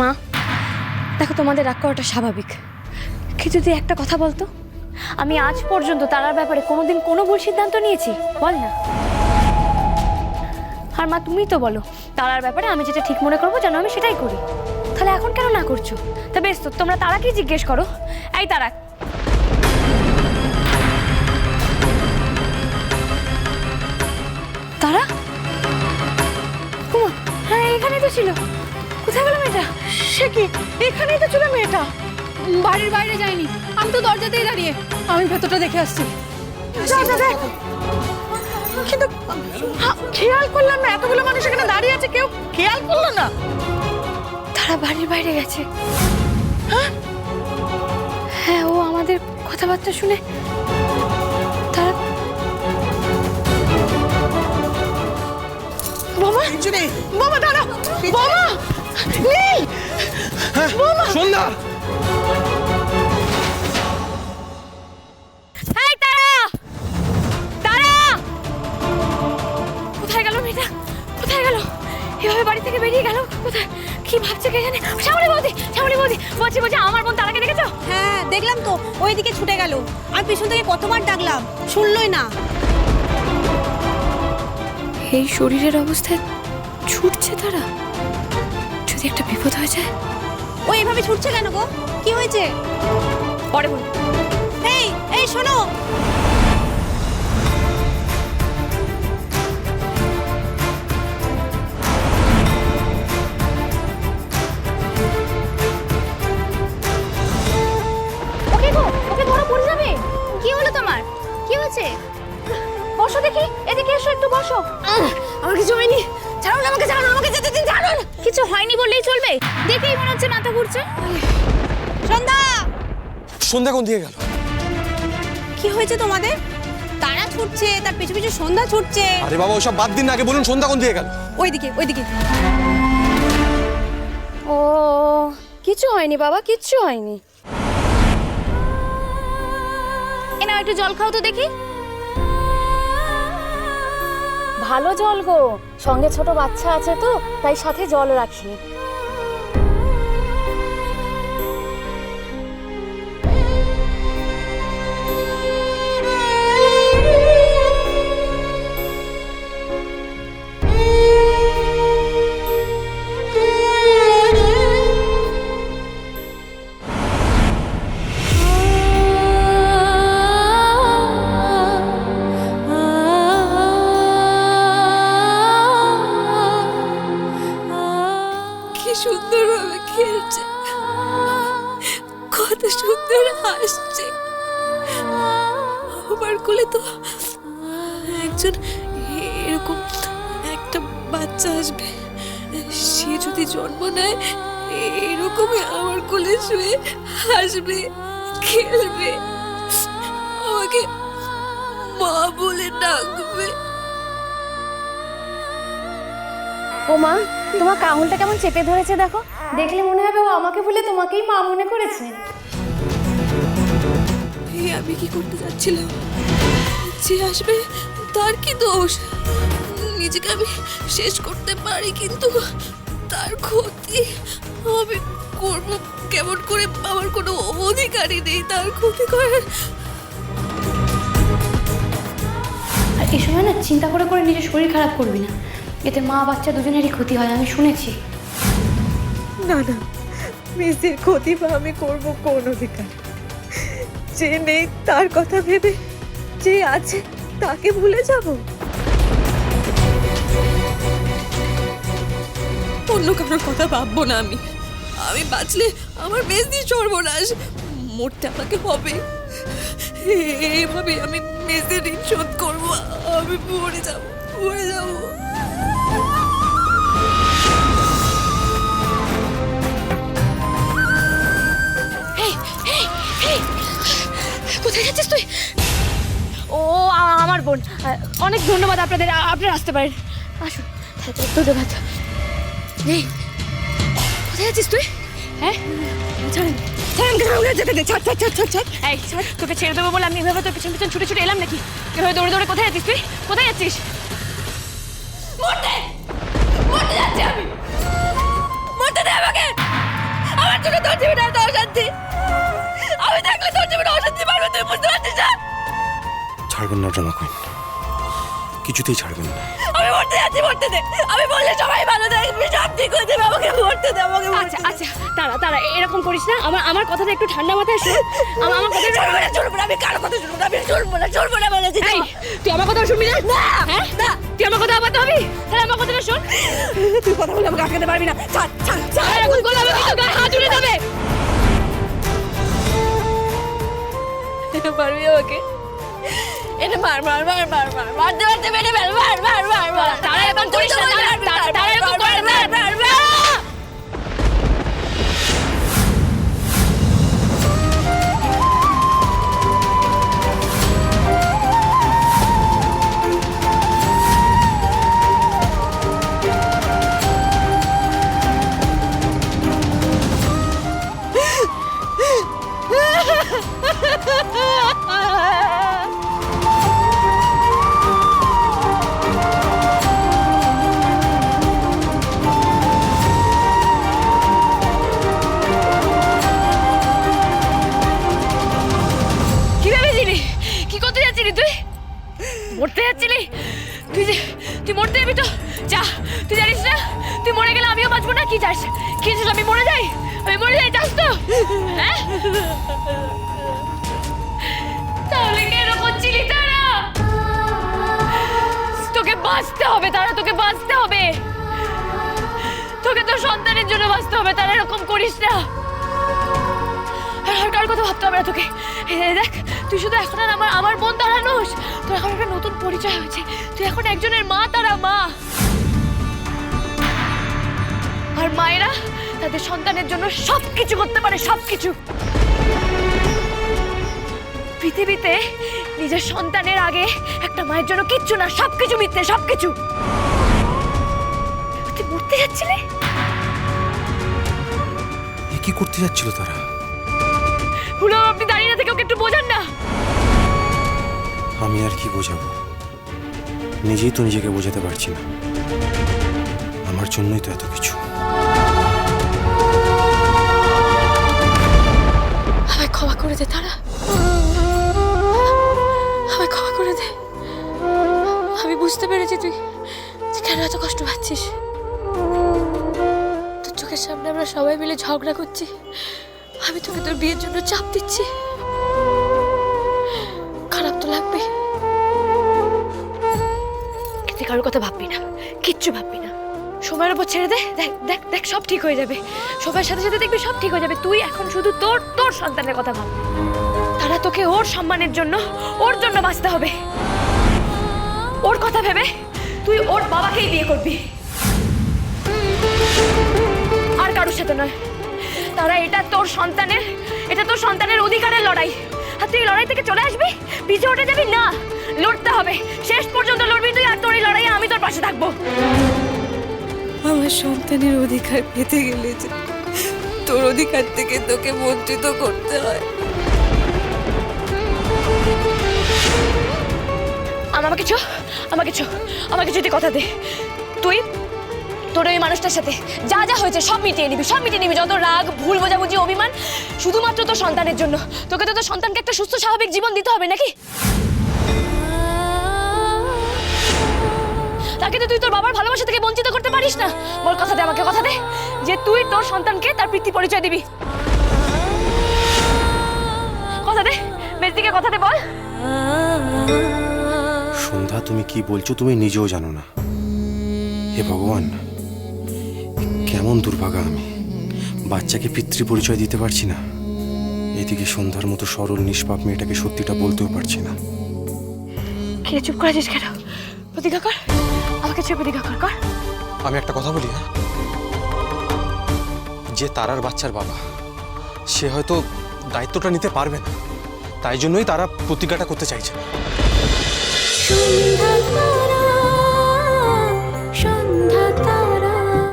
মা, দেখো তোমাদের রাগ করাটা স্বাভাবিক। কিন্তু তুই একটা কথা বলতো? আমি আজ পর্যন্ত তারার ব্যাপারে কোনোদিন কোনো ভুল সিদ্ধান্ত নিয়েছি, বল না। আর মা তুমিই তো বলো, তারার ব্যাপারে আমি যেটা ঠিক মনে করব যেন আমি সেটাই করি। তাহলে এখন কেন না করছ? তা বেশ তো, তোমরা তারাকেই জিজ্ঞেস করো। এই তারা। তারা? হ্যাঁ এখানেই তো ছিল। কোথায় গেল মেয়েটা? সে কি? এখানেই তো ছিল মেয়েটা? বাড়ির বাইরে যায়নি আমি তো দরজাতেই দাঁড়িয়ে। আমি ভেতরটা দেখে আসছি। কিন্তু খেয়াল করলাম না এতগুলো মানুষ এখানে দাঁড়িয়ে আছে কেউ খেয়াল করল না। তারা বাড়ির বাইরে গেছে। হ্যাঁ? হ্যাঁ ও আমাদের কথাবার্তা শুনে তারা বাবা বাবা দাঁড়াও। বাবা নীল সন্ধ্যা। এই তারা। তারা। কোথায় গেল মেয়েটা? কোথায় গেল? এভাবে বাড়ি থেকে বেরিয়ে গেল? কোথায়? কি ভাবছে কে জানে? শ্যামলি বৌদি শ্যামলি বৌদি। বলছি বলছি আমার বোন তারাকে দেখেছ? হ্যাঁ দেখলাম তো। ওইদিকে ছুটে গেল। আমি পিছন থেকে কতবার ডাকলাম। শুনলই না। এই শরীরের অবস্থায় ছুটছে তারা? যদি একটা বিপদ হয়ে যায়? ও এভাবে ছুটছে কেন গো? কি হয়েছে? পরে বল এই এই, শোনো। ওকে গো, ওকে ধরো, পড়ে যাবে। কি হলো তোমার? কি হয়েছে? বসো দেখি এদিকে এসো একটু বসো। আমার কিছু হয়নি। ছাড়ুন আমাকে ছাড়ুন আমাকে যেতে দিন ছাড়ুন। কিছু হয়নি বললেই চলবে। দেখেই মনে হচ্ছে মাথা ঘুরছে। সন্ধ্যা! সন্ধ্যা কোন দিকে গেল? কি হয়েছে তোমাদের? তারা ছুটছে তার পিছু পিছু সন্ধ্যা ছুটছে। আরে বাবা ওসব বাদ দিন আগে বলুন সন্ধ্যা কোন দিকে গেল? ওইদিকে ওইদিকে। ও কিছু হয়নি বাবা কিচ্ছু হয়নি। এ নাও একটু জল খাও তো দেখি। ভালো জল গো। সঙ্গে ছোট বাচ্চা আছে তো তাই সাথে জল রাখি। কত সুন্দর হাসছে। আমার কোলে তো একজন এরকম একটা বাচ্চা আসবে, সে যদি জন্ম নেয়, এরকমই আমার কোলে শুয়ে হাসবে, খেলবে। আমাকে মা বলে ডাকবে। ও মা, তোমার কাঙুলটা কেমন চেপে ধরেছে দেখো। দেখলে মনে হবে ও আমাকে ভুলে তোমাকেই মা মনে করেছে। এই আমি কি করতে যাচ্ছিলাম? যে আসবে তার কি দোষ? নিজেকে আমি শেষ করতে পারি কিন্তু তার ক্ষতি আমি করব কেমন করে? আমার কোনো অধিকারই নেই তার ক্ষতি করার। আর এই সময় না চিন্তা করে করে নিজের শরীর খারাপ করবি না। এতে মা বাচ্চা দুজনেরই ক্ষতি হয় আমি শুনেছি। না না মেসির ক্ষতি বা আমি করব কোন অধিকার? যে নেই তার কথা ভেবে যে আছে, তাকে ভুলে যাব। অন্য কারোর কথা ভাববো না আমি। আমি বাঁচলে আমার বেশ দিয়ে সর্বনাশ। মরতে আমাকে হবে। এভাবে আমি মেসের ঋণ শোধ করব। আমি মরে যাব মরে যাব। কোথায় যাচ্ছিস তুই? ও আমার বোন। অনেক ধন্যবাদ আপনাদের। আপনারা আসতে পারেন। আসুন ধন্যবাদ এই কোথায় যাচ্ছিস তুই? হ্যাঁ? ছাড়েন যেতে দে। ছাড় ছাড় ছাড় ছাড় ছাড়। এই ছাড় তোকে ছেড়ে দেবো বলে আমি এভাবে তোর পিছন পিছন ছুটে ছুটে এলাম নাকি? এভাবে দৌড়ে দৌড়ে কোথায় যাচ্ছিস তুই? কোথায় যাচ্ছিস? মরতে! মরতে যাচ্ছি আমি! মরতে দে আমাকে! তুই বুঝতে পারছিস না? ছাড়বেন না ড্রামা কুইন। কিছুতেই ছাড়বেন না। আমি মরতে যাচ্ছি মরতে দে। আমি বললে সবাই ভালো থাকবে সব ঠিক হয়ে যাবে আমাকে মরতে দে আমাকে আচ্ছা আচ্ছা তারা তারা এরকম করিস না। আমার আমার কথাটা একটু ঠান্ডা মাথায় শোন। আমার আমার কথা চলবো না না আমি কারও কথা শুনব না আমি চলবো না চলবো না বলেছি। এই তুই আমার কথা শুনবি না? হ্যাঁ? না। তুই আমার কথা আবার হবি? তাহলে আমার কথাটা শোন। তুই কথা বলে আমাকে আটকাতে পারবি না। ছাড় ছাড় ছাড়। এখন করলে আমি কিন্তু গায়ে হাত উঠে যাবে। মারবি আমাকে? এটা মার মার মার মার মার। মারতে মারতে মেরে ফেল মার মার মার মার। তারা এরকম করিস না, মরতে যাচ্ছিলি? তুই যে তুই মরতে যাবি তো? যা, তুই জানিস না? তুই মরে গেলে আমিও বাঁচবো না? কি চাস? কি চাস আমি মরে যাই? আমি মরে যাই চাস তো! হ্যাঁ? তাহলে কেন করছিলি তারা? তোকে বাঁচতে হবে তারা, তোকে বাঁচতে হবে। তোকে তোর সন্তানের জন্য বাঁচতে হবে, তারা এরকম করিস না। আর কথা ভাবতে হবে না তোকে? দেখ, তুই শুধু এখন আর আমার আমার বোন তারা নোস তোর এখন একটা নতুন পরিচয় হয়েছে। তুই এখন একজনের মা, তারা মা। আর মায়েরা তাদের সন্তানের জন্য সব কিছু করতে পারে সব কিছু পৃথিবীতে নিজের সন্তানের আগে একটা মায়ের জন্য কিচ্ছু না সব কিছু মিথ্যে সব কিছু তুই মরতে যাচ্ছিলি? কি করতে যাচ্ছিল তারা? হুলো আপনি দাঁড়িয়ে না থেকে ওকে একটু বোঝান না। আমি আর কি বোঝাবো? নিজেই তো নিজেকে বোঝাতে পারছি না। আমার জন্যই তো এত কিছু। আমায় ক্ষমা করে দে তারা। আমায় ক্ষমা করে দে। আমি বুঝতে পেরেছি তুই তুই কেন এত কষ্ট পাচ্ছিস। তোর চোখের সামনে আমরা সবাই মিলে ঝগড়া করছি। আমি তোকে তোর বিয়ের জন্য চাপ দিচ্ছি। খারাপ তো লাগবে। কিন্তু কারোর কথা ভাববি না, কিচ্ছু ভাববি না। সময়ের উপর ছেড়ে দে, দেখ দেখ দেখ, সব ঠিক হয়ে যাবে। সময়ের সাথে সাথে দেখবি সব ঠিক হয়ে যাবে। তুই এখন শুধু তোর তোর সন্তানের কথা ভাব। তারা তোকে ওর সম্মানের জন্য, ওর জন্য বাঁচতে হবে। ওর কথা ভেবে তুই ওর বাবাকেই বিয়ে করবি। আর কারোর সাথে নয়। তারা এটা তোর সন্তানের এটা তোর সন্তানের অধিকারের লড়াই। আর তুই লড়াই থেকে চলে আসবি? পিছু উঠে যাবি? না লড়তে হবে। শেষ পর্যন্ত লড়বি তুই আর তোর এই লড়াইয়ে আমি তোর পাশে থাকব। আমার সন্তানের অধিকার পেতে গেলে যে তোর অধিকার থেকে তোকে বঞ্চিত করতে হয়। আমাকে কিছু আমাকে কিছু আমাকে যদি কথা দে। তুই তোর ওই মানুষটার সাথে যা যা হয়েছে সব মিটিয়ে নিবি, সব মিটিয়ে নিবি। যত রাগ, ভুল, বোঝাবুঝি, অভিমান, শুধুমাত্র তোর সন্তানের জন্য। তোকে তো তোর সন্তানকে একটা সুস্থ, স্বাভাবিক জীবন দিতে হবে নাকি? তাকে তো তুই তোর বাবার ভালোবাসা থেকে বঞ্চিত করতে পারিস না। বল কথা দে আমাকে, কথা দে। যে তুই তোর সন্তানকে তার পিতৃ পরিচয় দিবি। কথা দে, মেজদিকে কথা দে, বল। সন্ধ্যা, তুমি কি বলছো তুমি নিজেও জানো না। হে ভগবান। কেমন দুর্ভাগা আমি। বাচ্চাকে পিতৃ পরিচয় দিতে পারছি না। এদিকে সন্ধ্যার মতো সরল নিষ্পাপ মেয়েটাকে সত্যিটা বলতেও পারছি না। কে চুপ করেছিস কেন? প্রতিজ্ঞা কর। আমাকে ছুঁয়ে প্রতিজ্ঞা কর কর। আমি একটা কথা বলি হ্যাঁ? যে তারার বাচ্চার বাবা সে হয়তো দায়িত্বটা নিতে পারবে না। তাই জন্যই তারা প্রতিজ্ঞাটা করতে চাইছে। সন্ধ্যা